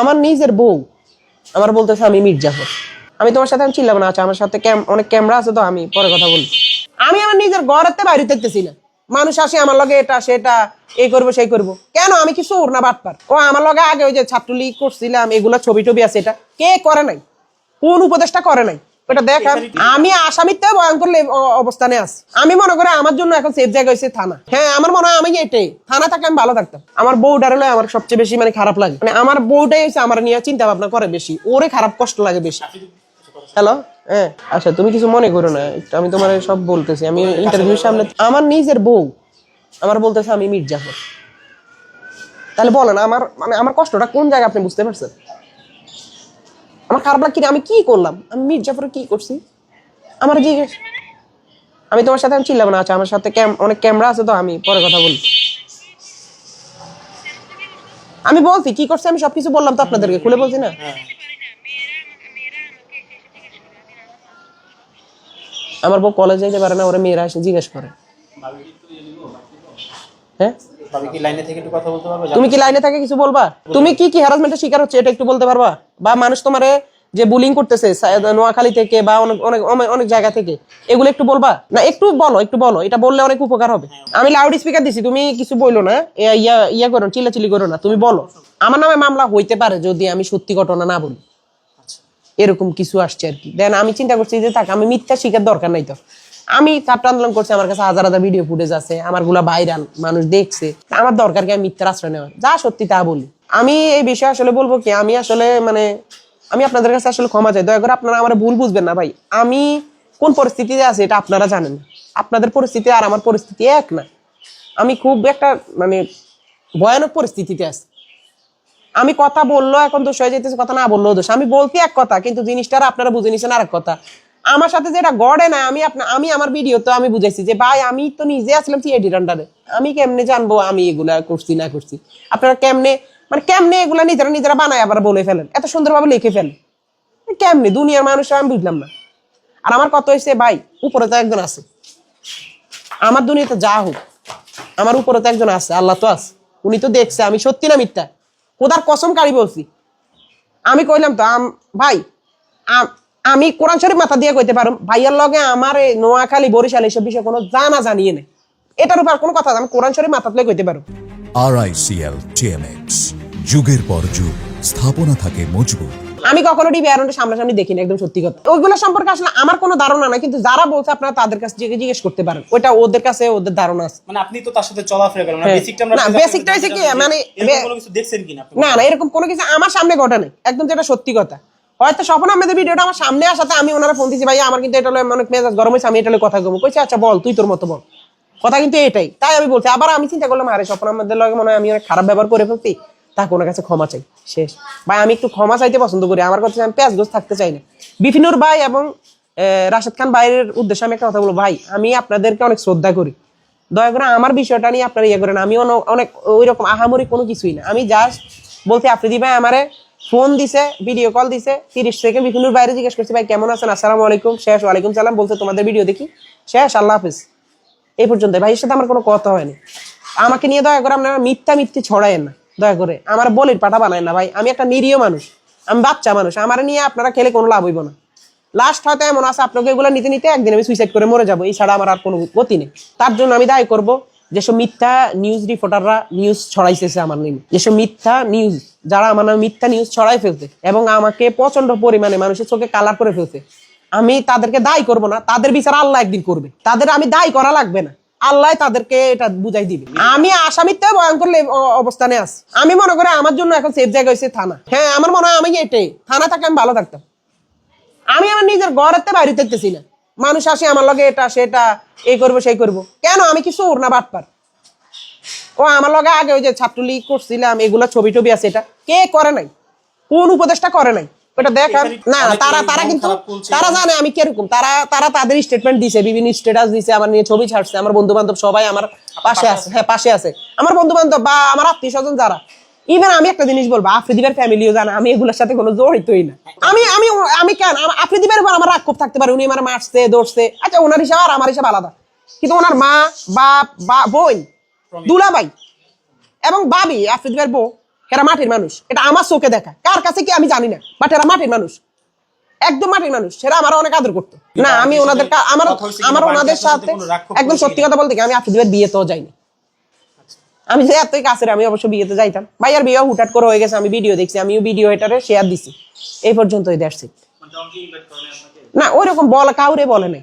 আমার নিজের বউ। আমার বলতেছে আমি মির্জাফর আমি তোমার সাথে আমি চিল্লাম না আচ্ছা আমার সাথে অনেক ক্যামেরা আছে তো, আমি পরে কথা বলি। আমি আমার নিজের ঘরেতে বাইরে থাকতেছি না। মানুষ আসে আমার লগে এটা, সেটা, এই করব, সেই করব। কেন? আমি কি সুর না বাটপার? ও, আমার লগে আগে ওই যে ছাত্রলীগ করছিলাম, এগুলো ছবি টবি আছে এটা। কে করে নাই? কোন উপদেশটা করে নাই? ওটা দেখান আমি আসামিতে ভয়ঙ্কর অবস্থানে আছি। আমি মনে করি আমার জন্য এখন সেফ জায়গা হয়েছে থানা। হ্যাঁ আমার মনে হয় আমি এটাই। থানা থাকলে আমি ভালো থাকতাম। আমার বউটার আমার সবচেয়ে বেশি মানে খারাপ লাগে। মানে আমার বউটাই হচ্ছে আমার নিয়ে চিন্তা ভাবনা করে বেশি। ওরে খারাপ কষ্ট লাগে বেশি। হ্যালো? হ্যাঁ। আচ্ছা তুমি কিছু মনে করো না। আমি তোমার সব বলতেছি। আমি ইন্টারভিউ সামনে আমার নিজের বউ আমার বলতেছে আমি মির্জাফর তাহলে বলেন আমার মানে আমার কষ্টটা কোন জায়গায় আপনি বুঝতে পারছেন? আমার খারাপ লাগছে আমি কি করলাম? আমি কি করছি? আমার জিজ্ঞেস আমি তোমার সাথে আমি চিল্লাবো না আচ্ছা আমার সাথে অনেক ক্যামেরা আছে তো আমি পরে কথা বলি। আমি বলছি কি করছি? আমি সবকিছু বললাম তো আপনাদেরকে খুলে বলছি না? আমার বউ কলেজ যাইতে পারে না ওরা মেয়েরা এসে জিজ্ঞেস করে। হ্যাঁ? তুমি কি লাইনে থাকে কিছু বলবা? তুমি কি কি হ্যারাসমেন্টের শিকার হচ্ছে এটা একটু বলতে পারবা? বা মানুষ তোমারে যে বুলিং করতেছে নোয়াখালী থেকে বা অনেক অনেক জায়গা থেকে এগুলো একটু বলবা? না একটু বলো একটু বলো এটা বললে অনেক উপকার হবে। আমি লাউড স্পিকার দিছি তুমি কিছু বইলো না ইয়া ইয়া করো চিল্লাচিল্লি করো না তুমি বলো। আমার নামে মামলা হইতে পারে যদি আমি সত্যি ঘটনা না বলি। এরকম কিছু আসছে আর কি। দেন আমি চিন্তা করছি যে থাক আমি মিথ্যা শিখার দরকার নাই তো। আমি ছাত্র আন্দোলন করছি আমার কাছে হাজার হাজার ভিডিও ফুটেজ আছে আমারগুলা ভাইরাল মানুষ দেখছে। আমার দরকার কি আমি মিথ্যার আশ্রয় নেওয়ার যা সত্যি তা বলি। আমি এই বিষয়ে আসলে বলব কি আমি আসলে মানে আমি আপনাদের কাছে আসলে ক্ষমা চাই। দয়া করে আপনারা আমার ভুল বুঝবেন না ভাই। আমি কোন পরিস্থিতিতে আছি এটা আপনারা জানেন। আপনাদের পরিস্থিতি আর আমার পরিস্থিতি এক না। আমি খুব একটা মানে ভয়ানক পরিস্থিতিতে আছি। আমি কথা বলল এখন দোষ হয়ে যেতেছে কথা না বললেও দোষ। আমি বলতে এক কথা, কিন্তু জিনিসটা আর আপনারা বুঝে নিছেন আর এক কথা। আমার সাথে যেটা গড়ে না, আমি আপনা আমি আমার ভিডিও তো আমি বুঝাইছি যে, ভাই, আমি তো নিজে আসলাম সিআইডির আন্ডারে আমি কেমনে জানব আমি এগুলা করছি না করছি? আপনারা কেমনে মানে কেমনে এগুলা নিজেরা নিজেরা বানায় আবার বলে ফেলেন? এত সুন্দরভাবে লিখে ফেলেন। কেমনে? দুনিয়ার মানুষ আমি বুঝলাম না। আর আমার কত হয়েছে ভাই, উপরে তো একজন আছে। আমার দুনিয়াতে যা হোক, আমার উপরে তো একজন আছে, আল্লাহ তো আছে। উনি তো দেখছে, আমি সত্যি না মিথ্যা? কোদার কসম কারি বলছি। আমি কইলাম তো, আম- ভাই, আম- কোরআন শরীফ মাথা দিয়ে কইতে পারো ভাইয়ার লগে আমার নোয়াখালী, বরিশাল এইসব বিষয়ে কোনো জানা জানিয়ে নেই। এটার উপর কোনো কথা আমি কোরআন শরীফ মাথা তুলে কইতে পারো আরআইসিএল টিএমএক্স যুগের পর যুগ স্থাপনা থাকে মজবুত। আমি কখনো টিভি আয়রনটা সামনাসামনি দেখিনি একদম সত্যি কথা। ওইগুলো সম্পর্কে আসলে আমার কোনো ধারণা নাই কিন্তু যারা বলছে আপনারা তাদের কাছে জিজ্ঞে- জিজ্ঞেস করতে পারেন। ওইটা ওদের কাছে ওদের ধারণা আছে। মানে আপনি তো তার সাথে চলাফেরা করেন হ্যাঁ। বেসিকটা আমরা না, basic টা হচ্ছে কি, মানে কোনো কিছু দেখছেন কিনা না না এরকম কোনো কিছু আমার সামনে ঘটে নাই। একদম যেটা সত্যি কথা। হয়তো স্বপ্ন আমাদের ভিডিওটা আমার সামনে আসাতে আমি ওনারা ফোন দিছি ভাই আমার কিন্তু এটা অনেক মেজাজ গরম হয়েছে আমি এটা কথা কমু কইছে আচ্ছা বল তুই তোর মতো বল। কথা কিন্তু এটাই। তাই আমি বলছি, আবার আমি চিন্তা করলাম, আরে স্বপ্ন আমাদের লগে মনে হয় আমি অনেক খারাপ ব্যবহার করে ফেলছি। তা ওনার কাছে ক্ষমা চাই। শেষ। ভাই, আমি একটু ক্ষমা চাইতে পছন্দ করি। আমার কথা আমি প্যাঁচ থাকতে চাই না। বিপিনুর ভাই এবং রাশেদ খান ভাইয়ের উদ্দেশ্যে আমি একটা কথা বলব। ভাই, আমি আপনাদেরকে অনেক শ্রদ্ধা করি। দয়া করে আমার বিষয়টা নিয়ে আপনারা ইয়ে করেন আমি অনেক ওই রকম আহামরি কোনো কিছুই না। আমি জাস্ট বলছি, আফ্রিদি ভাই আমারে ফোন দিছে ভিডিও কল দিছে। তিরিশ সেকেন্ড বিপিনুর বাইরে জিজ্ঞেস করছি, ভাই, কেমন আছেন? আসসালামু আলাইকুম। শেষ। ওয়ালাইকুম সালাম। বলছে, তোমাদের ভিডিও দেখি। শেষ। আল্লাহ হাফিজ। এই পর্যন্ত ভাইয়ের সাথে আমার কোনো কথা হয়নি। আমাকে নিয়ে দয়া করে আপনারা মিথ্যা মিথ্যে ছড়ায়েন না, দয়া করে। আমার বলির পাঠা বানায় না ভাই। আমি একটা নিরীহ মানুষ, আমি বাচ্চা মানুষ। আমার নিয়ে আপনারা খেলে কোনো লাভ হইব না। লাস্ট হয়তো এমন আছে, আপনাকে এগুলো নিতে নিতে একদিন আমি সুইসাইড করে মরে যাব। এই ছাড়া আমার আর কোনো গতি নেই। তার জন্য আমি দায় করব যেসব মিথ্যা নিউজ রিপোর্টাররা নিউজ ছড়াইতেছে আমার নামে যেসব মিথ্যা নিউজ যারা আমার নামে মিথ্যা নিউজ ছড়াই ফেলছে এবং আমাকে প্রচণ্ড পরিমাণে মানুষের চোখে কালার করে ফেলছে। আমি তাদেরকে দায়ী করব না, তাদের বিচার আল্লাহ একদিন করবে। তাদের আমি দায়ী করা লাগবে না। আল্লাহ তাদেরকে এটা বুঝাই দিবে। আমি আসামিতে ভয়ঙ্কর অবস্থানে আছি। আমি মনে করি আমার জন্য এখন সেফ জায়গা হয়েছে থানা। হ্যাঁ আমার মনে হয় আমি এটাই। থানা থাকলে আমি ভালো থাকতাম। আমি আমার নিজের ঘরেতে বাইরে দেখতেছি না। মানুষ আসে আমার লগে এটা, সেটা এই করব, সেই করব। কেন? আমি কি সুর না বাটপার। ও আমার লগে আগে ওই যে ছাত্রলীগ করছিলাম, এগুলো ছবি টবি আছে এটা। কে করে নাই? কোন উপদেশটা করে নাই? ওটা দেখান না তারা তারা কিন্তু তারা জানে আমি কীরকম। তারা তারা তাদের স্টেটমেন্ট দিছে বিভিন্ন স্ট্যাটাস দিছে আমার নিয়ে ছবি ছাড়ছে আমার বন্ধু বান্ধব সবাই আমার পাশে আছে। হ্যাঁ পাশে আছে। আমার বন্ধু বান্ধব বা আমার আত্মীয় স্বজন যারা ইভেন আমি একটা জিনিস বলব আফ্রিদিবের ফ্যামিলিও জানে আমি এগুলোর সাথে কোনো জড়িতই না। আমি আমি আমি কেন? আফ্রিদিবের উপর আমার রাগ খুব থাকতে পারে উনি আমার মারছে দৌড়ছে আচ্ছা ওনার হিসাব আর আমার হিসাব আলাদা। কিন্তু ওনার মা বাপ বা বোন দুলাভাই এবং বাবি আফ্রিদিবের বউ এরা মাটির মানুষ। এটা আমার চোখে দেখা। কার কাছে কি আমি জানি না বাট এরা মাটির মানুষ। একদম মাটির মানুষ। সেটা আমার অনেক আদর করতো। না আমি ওনাদের আমার আমার ওনাদের সাথে একদম সত্যি কথা বলতে কি আমি আফ্রিদিবের বিয়েতেও যাইনি। আমি যে এতই কাছের আমি অবশ্য বিয়েতে যাইতাম। ভাইয়ার বিয়ে হুটহাট করে হয়ে গেছে আমি ভিডিও দেখছি আমিও ভিডিও এটারে শেয়ার দিছি। এই পর্যন্তই দেখছি মানে? না ওইরকম বলা কাউরে বলে নাই।